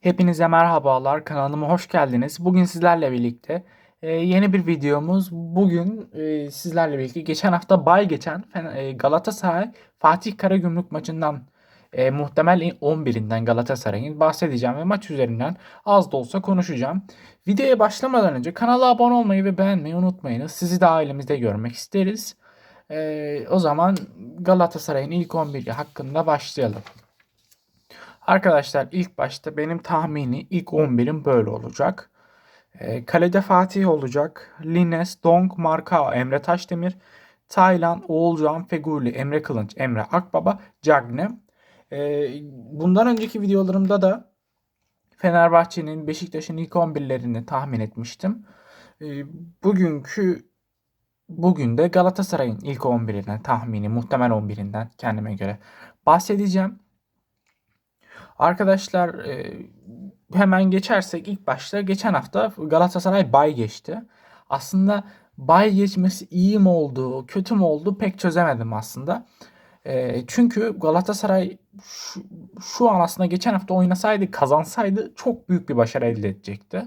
Hepinize merhabalar, kanalıma hoş geldiniz. Bugün sizlerle birlikte e, yeni bir videomuz. Bugün e, sizlerle birlikte geçen hafta bay geçen e, Galatasaray Fatih Karagümrük maçından e, muhtemel 11'inden Galatasaray'ın bahsedeceğim ve maç üzerinden az da olsa konuşacağım. Videoya başlamadan önce kanala abone olmayı ve beğenmeyi unutmayınız. Sizi de ailemizde görmek isteriz. E, o zaman Galatasaray'ın ilk 11'i hakkında başlayalım. Arkadaşlar ilk başta benim tahmini ilk 11'im böyle olacak. Ee, kalede Fatih olacak. Lines, Dong, Markao, Emre Taşdemir, Taylan, Oğulcan, Feguli, Emre Kılınç, Emre Akbaba, Cagne. Ee, bundan önceki videolarımda da Fenerbahçe'nin, Beşiktaş'ın ilk 11'lerini tahmin etmiştim. Ee, bugünkü bugün de Galatasaray'ın ilk 11'inden tahmini, muhtemel 11'inden kendime göre bahsedeceğim. Arkadaşlar e, hemen geçersek ilk başta geçen hafta Galatasaray bay geçti. Aslında bay geçmesi iyi mi oldu, kötü mü oldu pek çözemedim aslında. E, çünkü Galatasaray şu, şu an aslında geçen hafta oynasaydı, kazansaydı çok büyük bir başarı elde edecekti.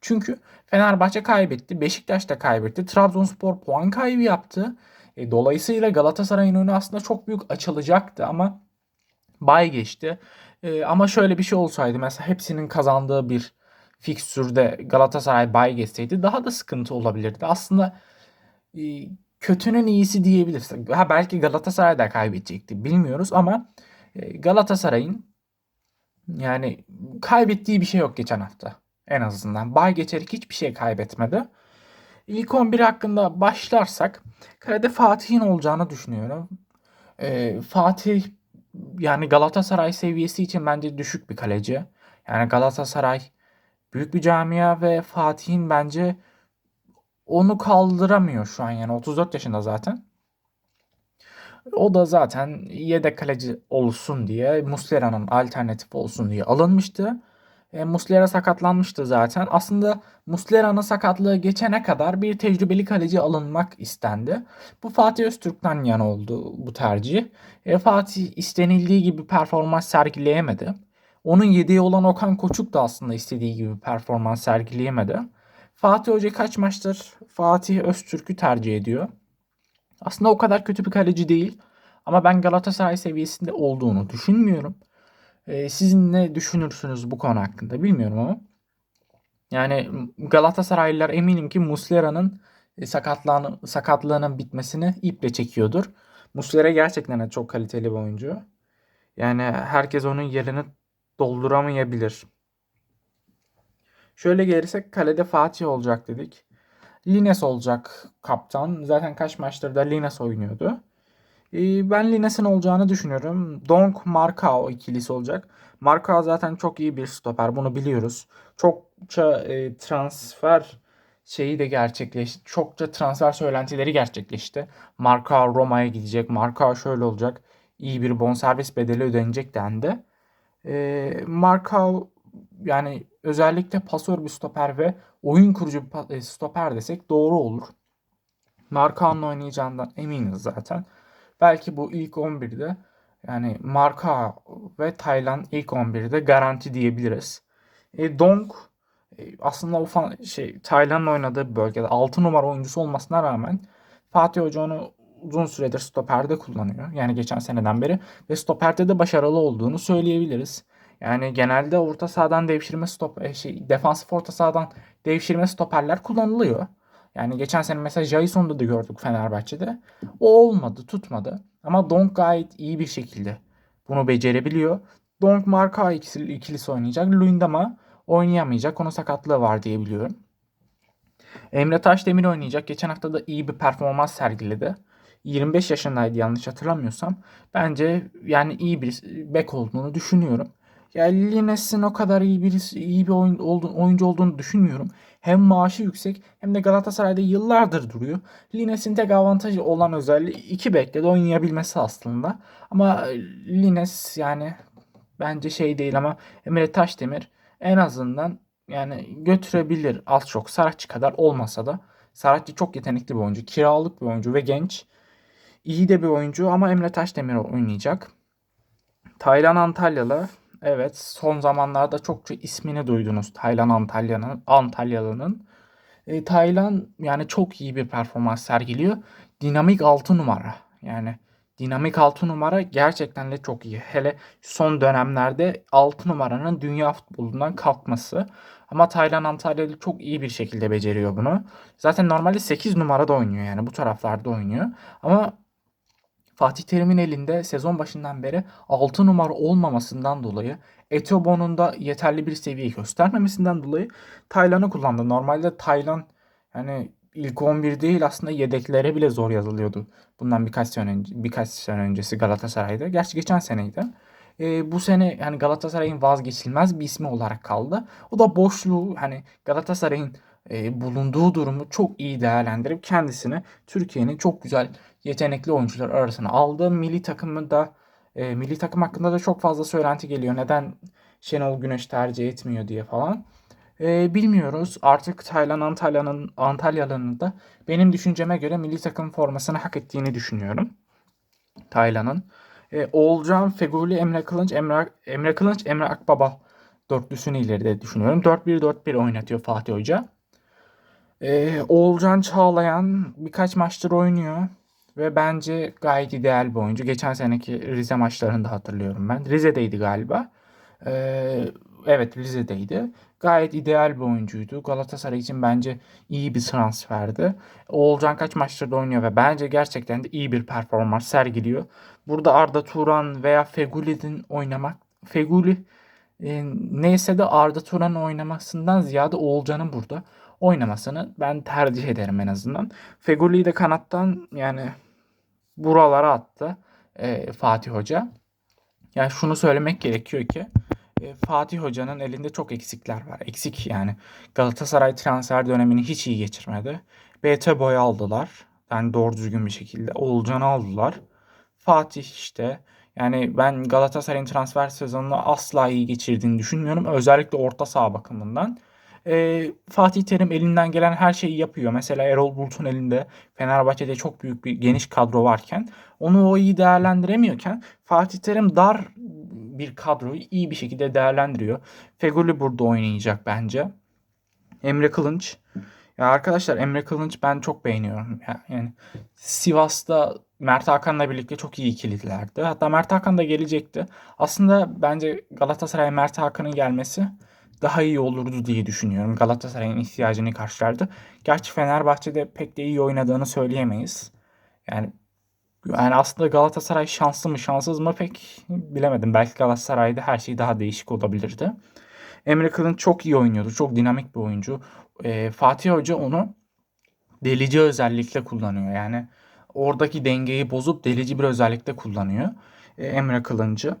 Çünkü Fenerbahçe kaybetti, Beşiktaş da kaybetti, Trabzonspor puan kaybı yaptı. E, dolayısıyla Galatasaray'ın önü aslında çok büyük açılacaktı ama bay geçti. Ee, ama şöyle bir şey olsaydı mesela hepsinin kazandığı bir fikstürde Galatasaray bay geçseydi daha da sıkıntı olabilirdi. Aslında e, kötünün iyisi diyebiliriz. Ha belki Galatasaray da kaybedecekti bilmiyoruz ama e, Galatasaray'ın yani kaybettiği bir şey yok geçen hafta en azından. Bay geçerek hiçbir şey kaybetmedi. İlk 11 hakkında başlarsak kalede Fatih'in olacağını düşünüyorum. E, Fatih yani Galatasaray seviyesi için bence düşük bir kaleci. Yani Galatasaray büyük bir camia ve Fatih'in bence onu kaldıramıyor şu an yani 34 yaşında zaten. O da zaten yedek kaleci olsun diye Muslera'nın alternatif olsun diye alınmıştı. E, Muslera sakatlanmıştı zaten. Aslında Muslera'nın sakatlığı geçene kadar bir tecrübeli kaleci alınmak istendi. Bu Fatih Öztürk'ten yana oldu bu tercih. E, Fatih istenildiği gibi performans sergileyemedi. Onun yedeği olan Okan Koçuk da aslında istediği gibi performans sergileyemedi. Fatih Hoca kaç maçtır Fatih Öztürk'ü tercih ediyor. Aslında o kadar kötü bir kaleci değil. Ama ben Galatasaray seviyesinde olduğunu düşünmüyorum. Ee, siz ne düşünürsünüz bu konu hakkında bilmiyorum ama. Yani Galatasaraylılar eminim ki Muslera'nın e, sakatlığının, sakatlığının bitmesini iple çekiyordur. Muslera gerçekten çok kaliteli bir oyuncu. Yani herkes onun yerini dolduramayabilir. Şöyle gelirsek kalede Fatih olacak dedik. Lines olacak kaptan. Zaten kaç maçtır da Lines oynuyordu. Ee, ben Lines'in olacağını düşünüyorum. Donk Markao ikilisi olacak. Markao zaten çok iyi bir stoper. Bunu biliyoruz. Çokça e, transfer şeyi de gerçekleşti. Çokça transfer söylentileri gerçekleşti. Markao Roma'ya gidecek. Markao şöyle olacak. İyi bir bonservis bedeli ödenecek dendi. E, Markao yani özellikle pasör bir stoper ve oyun kurucu bir stoper desek doğru olur. Markao'nun oynayacağından eminiz zaten. Belki bu ilk 11'de yani Marka ve Taylan ilk 11'de garanti diyebiliriz. E, Dong e, aslında ufan şey Taylan'ın oynadığı bölgede 6 numara oyuncusu olmasına rağmen Fatih Hoca onu uzun süredir stoperde kullanıyor. Yani geçen seneden beri ve stoperde de başarılı olduğunu söyleyebiliriz. Yani genelde orta sahadan devşirme stop e, şey defansif orta sahadan devşirme stoperler kullanılıyor. Yani geçen sene mesela Jason'da da gördük Fenerbahçe'de. O olmadı, tutmadı. Ama Donk gayet iyi bir şekilde bunu becerebiliyor. Donk marka ikilisi, ikilisi oynayacak. Luyendama oynayamayacak. Onun sakatlığı var diye biliyorum. Emre Taşdemir oynayacak. Geçen hafta da iyi bir performans sergiledi. 25 yaşındaydı yanlış hatırlamıyorsam. Bence yani iyi bir bek olduğunu düşünüyorum. Yani Lines'in o kadar iyi bir iyi bir oyun, oyuncu olduğunu düşünmüyorum. Hem maaşı yüksek hem de Galatasaray'da yıllardır duruyor. Lines'in tek avantajı olan özelliği iki bekle de oynayabilmesi aslında. Ama Lines yani bence şey değil ama Emre Taşdemir en azından yani götürebilir az çok Saratçı kadar olmasa da. Saratçı çok yetenekli bir oyuncu. Kiralık bir oyuncu ve genç. İyi de bir oyuncu ama Emre Taşdemir oynayacak. Taylan Antalyalı Evet, son zamanlarda çokça ismini duydunuz Taylan Antalya'nın Antalyalı'nın. E, Taylan yani çok iyi bir performans sergiliyor. Dinamik 6 numara. Yani dinamik 6 numara gerçekten de çok iyi. Hele son dönemlerde 6 numaranın dünya futbolundan kalkması. Ama Taylan Antalyalı çok iyi bir şekilde beceriyor bunu. Zaten normalde 8 numarada oynuyor yani bu taraflarda oynuyor. Ama Fatih Terim'in elinde sezon başından beri 6 numara olmamasından dolayı Etobo'nun da yeterli bir seviye göstermemesinden dolayı Taylan'ı kullandı. Normalde Taylan yani ilk 11 değil aslında yedeklere bile zor yazılıyordu. Bundan birkaç sene önce, birkaç sene öncesi Galatasaray'da. Gerçi geçen seneydi. E, bu sene yani Galatasaray'ın vazgeçilmez bir ismi olarak kaldı. O da boşluğu hani Galatasaray'ın e, bulunduğu durumu çok iyi değerlendirip kendisini Türkiye'nin çok güzel yetenekli oyuncular arasına aldı. Milli takımı da e, milli takım hakkında da çok fazla söylenti geliyor. Neden Şenol Güneş tercih etmiyor diye falan. E, bilmiyoruz. Artık Taylan Antalya'nın Antalyalı'nın da benim düşünceme göre milli takım formasını hak ettiğini düşünüyorum. Taylan'ın. E, Oğulcan, Feguli, Emre Kılınç, Emre, Emre Kılınç, Emre Akbaba dörtlüsünü ileride düşünüyorum. 4-1-4-1 oynatıyor Fatih Hoca. E, Oğulcan Çağlayan birkaç maçtır oynuyor. Ve bence gayet ideal bir oyuncu. Geçen seneki Rize maçlarında hatırlıyorum ben. Rize'deydi galiba. Ee, evet Rize'deydi. Gayet ideal bir oyuncuydu. Galatasaray için bence iyi bir transferdi. Oğulcan kaç maçtır da oynuyor ve bence gerçekten de iyi bir performans sergiliyor. Burada Arda Turan veya Feguli'nin oynamak Feguli e, neyse de Arda Turan'ın oynamasından ziyade Oğulcan'ın burada oynamasını ben tercih ederim en azından. Feguli'yi de kanattan yani buralara attı e, Fatih Hoca. Yani şunu söylemek gerekiyor ki e, Fatih Hoca'nın elinde çok eksikler var. Eksik yani. Galatasaray transfer dönemini hiç iyi geçirmedi. BT boy aldılar. Yani doğru düzgün bir şekilde. Oğulcan'ı aldılar. Fatih işte. Yani ben Galatasaray'ın transfer sezonunu asla iyi geçirdiğini düşünmüyorum. Özellikle orta saha bakımından e, Fatih Terim elinden gelen her şeyi yapıyor. Mesela Erol Bulut'un elinde Fenerbahçe'de çok büyük bir geniş kadro varken onu o iyi değerlendiremiyorken Fatih Terim dar bir kadroyu iyi bir şekilde değerlendiriyor. Feguli burada oynayacak bence. Emre Kılınç. Ya arkadaşlar Emre Kılınç ben çok beğeniyorum. Yani Sivas'ta Mert Hakan'la birlikte çok iyi ikililerdi. Hatta Mert Hakan da gelecekti. Aslında bence Galatasaray Mert Hakan'ın gelmesi daha iyi olurdu diye düşünüyorum. Galatasaray'ın ihtiyacını karşılardı. Gerçi Fenerbahçe'de pek de iyi oynadığını söyleyemeyiz. Yani yani aslında Galatasaray şanslı mı şanssız mı pek bilemedim. Belki Galatasaray'da her şey daha değişik olabilirdi. Emre Kılınç çok iyi oynuyordu. Çok dinamik bir oyuncu. Ee, Fatih Hoca onu delici özellikle kullanıyor. Yani oradaki dengeyi bozup delici bir özellikle kullanıyor. Ee, Emre Kılınç'ı.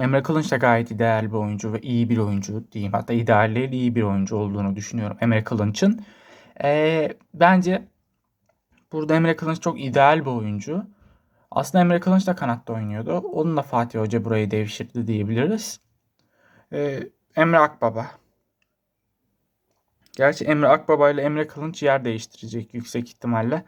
Emre Kılınç da gayet ideal bir oyuncu ve iyi bir oyuncu diyeyim. Hatta ideal iyi bir oyuncu olduğunu düşünüyorum Emre Kılınç'ın. Ee, bence burada Emre Kılınç çok ideal bir oyuncu. Aslında Emre Kılınç da kanatta oynuyordu. Onunla Fatih Hoca burayı devşirdi diyebiliriz. Ee, Emre Akbaba. Gerçi Emre Akbaba ile Emre Kılınç yer değiştirecek yüksek ihtimalle.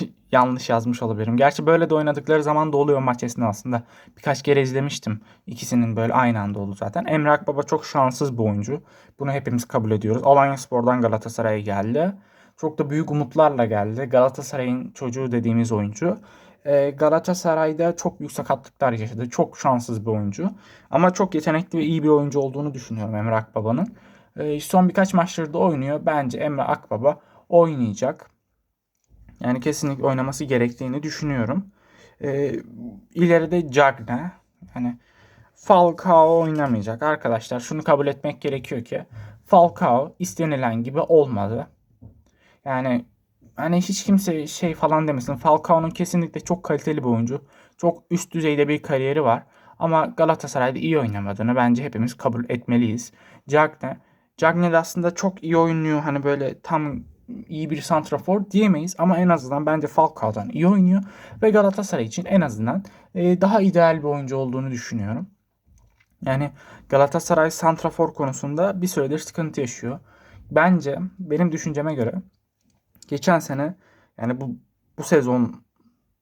yanlış yazmış olabilirim. Gerçi böyle de oynadıkları zaman da oluyor maç aslında. Birkaç kere izlemiştim. İkisinin böyle aynı anda oldu zaten. Emre Akbaba çok şanssız bir oyuncu. Bunu hepimiz kabul ediyoruz. Alanya Spor'dan Galatasaray'a geldi. Çok da büyük umutlarla geldi. Galatasaray'ın çocuğu dediğimiz oyuncu. Ee, Galatasaray'da çok büyük sakatlıklar yaşadı. Çok şanssız bir oyuncu. Ama çok yetenekli ve iyi bir oyuncu olduğunu düşünüyorum Emre Akbaba'nın. Ee, son birkaç maçları da oynuyor. Bence Emre Akbaba oynayacak. Yani kesinlikle oynaması gerektiğini düşünüyorum. Ee, ileride Cagne hani Falcao oynamayacak. Arkadaşlar şunu kabul etmek gerekiyor ki Falcao istenilen gibi olmadı. Yani hani hiç kimse şey falan demesin. Falcao'nun kesinlikle çok kaliteli bir oyuncu. Çok üst düzeyde bir kariyeri var. Ama Galatasaray'da iyi oynamadığını bence hepimiz kabul etmeliyiz. Cagne Cagney de aslında çok iyi oynuyor. Hani böyle tam iyi bir santrafor diyemeyiz ama en azından bence Falcao'dan iyi oynuyor ve Galatasaray için en azından e, daha ideal bir oyuncu olduğunu düşünüyorum. Yani Galatasaray santrafor konusunda bir süredir sıkıntı yaşıyor. Bence benim düşünceme göre geçen sene yani bu bu sezon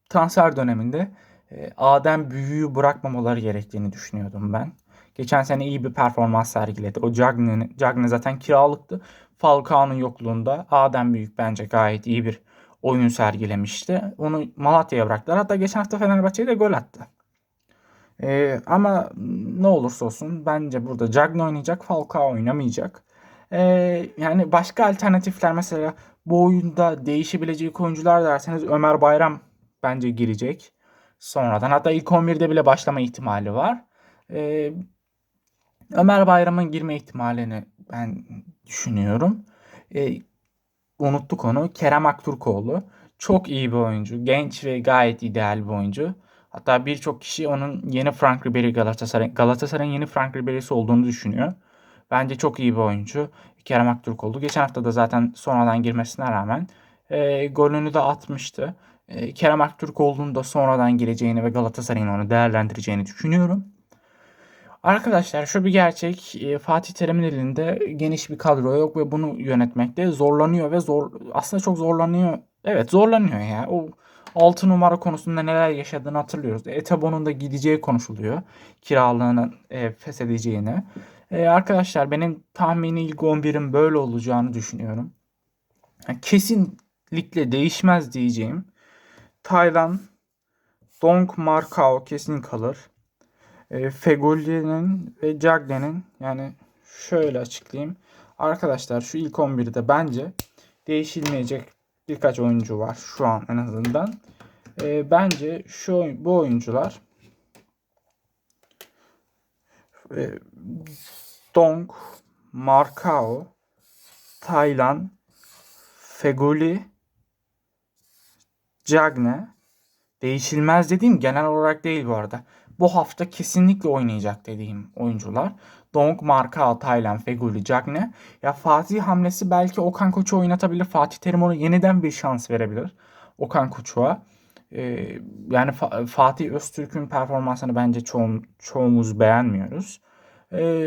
transfer döneminde e, Adem Büyü'yü bırakmamaları gerektiğini düşünüyordum ben. Geçen sene iyi bir performans sergiledi. O Cagne, Cagne zaten kiralıktı. Falcao'nun yokluğunda Adem Büyük bence gayet iyi bir oyun sergilemişti. Onu Malatya'ya bıraktılar. Hatta geçen hafta Fenerbahçe'ye de gol attı. Ee, ama ne olursa olsun bence burada Cagne oynayacak, Falcao oynamayacak. Ee, yani başka alternatifler mesela bu oyunda değişebilecek oyuncular derseniz Ömer Bayram bence girecek sonradan. Hatta ilk 11'de bile başlama ihtimali var. Ee, Ömer Bayram'ın girme ihtimalini ben düşünüyorum. Ee, unuttuk onu. Kerem Aktürkoğlu. Çok iyi bir oyuncu. Genç ve gayet ideal bir oyuncu. Hatta birçok kişi onun yeni Frank Ribery Galatasaray Galatasaray'ın yeni Frank Ribery'si olduğunu düşünüyor. Bence çok iyi bir oyuncu. Kerem Aktürkoğlu. Geçen hafta da zaten sonradan girmesine rağmen e, golünü de atmıştı. E, Kerem Aktürkoğlu'nun da sonradan gireceğini ve Galatasaray'ın onu değerlendireceğini düşünüyorum. Arkadaşlar şu bir gerçek. e, Fatih Terim'in elinde geniş bir kadro yok ve bunu yönetmekte zorlanıyor ve zor aslında çok zorlanıyor. Evet zorlanıyor ya. O 6 numara konusunda neler yaşadığını hatırlıyoruz. Etebo'nun da gideceği konuşuluyor. Kiralığını e, feshedeceğini. E, arkadaşlar benim tahmini ilk 11'in böyle olacağını düşünüyorum. Yani kesinlikle değişmez diyeceğim. Taylan, Donk, Markao kesin kalır. E, Fegoli'nin ve Cagne'nin yani şöyle açıklayayım. Arkadaşlar şu ilk 11'de bence değişilmeyecek birkaç oyuncu var şu an en azından. E, bence şu bu oyuncular e, Donk, Markao, Taylan, Fegoli, Cagne değişilmez dediğim genel olarak değil bu arada. Bu hafta kesinlikle oynayacak dediğim oyuncular. Donk, Marka, Taylan, Feguli, Cagne. Ya Fatih hamlesi belki Okan Koç'u oynatabilir. Fatih Terim ona yeniden bir şans verebilir. Okan Koç'a. Yani Fa- Fatih Öztürk'ün performansını bence çoğum, çoğumuz beğenmiyoruz.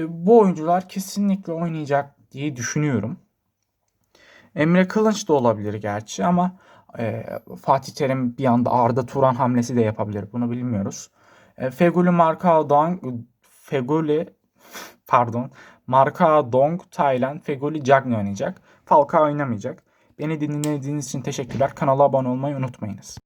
Bu oyuncular kesinlikle oynayacak diye düşünüyorum. Emre Kılınç da olabilir gerçi ama Fatih Terim bir anda Arda Turan hamlesi de yapabilir. Bunu bilmiyoruz. E, Marka Dong Feguli pardon Marka Dong Taylan Feguli Cagne oynayacak. Falcao oynamayacak. Beni dinlediğiniz için teşekkürler. Kanala abone olmayı unutmayınız.